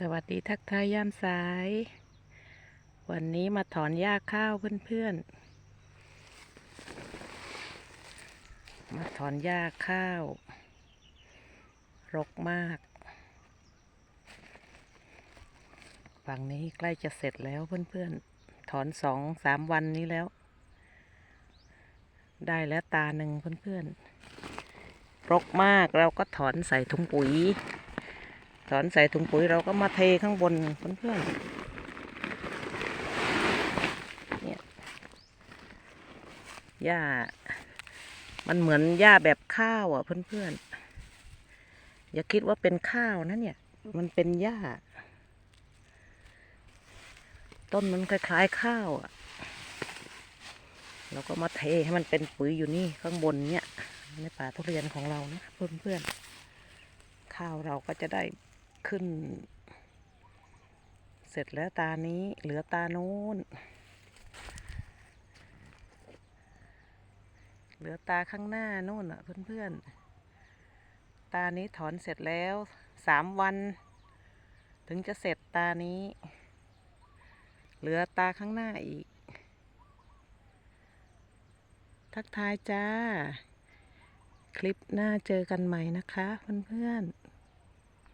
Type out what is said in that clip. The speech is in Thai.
สวัสดีทักทายยามสาย วันนี้มาถอนหญ้าข้าวเพื่อนๆ มาถอนหญ้าข้าว รกมาก ฝั่งนี้ใกล้จะเสร็จแล้วเพื่อนๆ ถอนสองสามวันนี้แล้ว ได้แล้วตาหนึ่งเพื่อนๆ รกมากเราก็ถอนใส่ถุงปุ๋ย ถอนใส่ถุงปุ๋ยเราก็มาเทข้างบนเพื่อนๆเนี่ยหญ้า มันเหมือนหญ้าแบบข้าวอะเพื่อนๆ อย่าคิดว่าเป็นข้าวนะเนี่ย มันเป็นหญ้า ต้นมันคล้ายๆข้าวอะเราก็มาเทให้มันเป็นปุ๋ยอยู่นี่ข้างบนเนี่ยในป่าทุเรียนของเรานะเพื่อนๆข้าวเราก็จะได้ ขึ้น เสร็จแล้วตานี้เหลือตาโน้น เหลือตาข้างหน้าโน่นอะเพื่อนๆ ตานี้ถอนเสร็จแล้วสามวัน ถึงจะเสร็จตานี้ เหลือตาข้างหน้าอีก ทักทายจ้า คลิปหน้าเจอกันใหม่นะคะเพื่อนๆ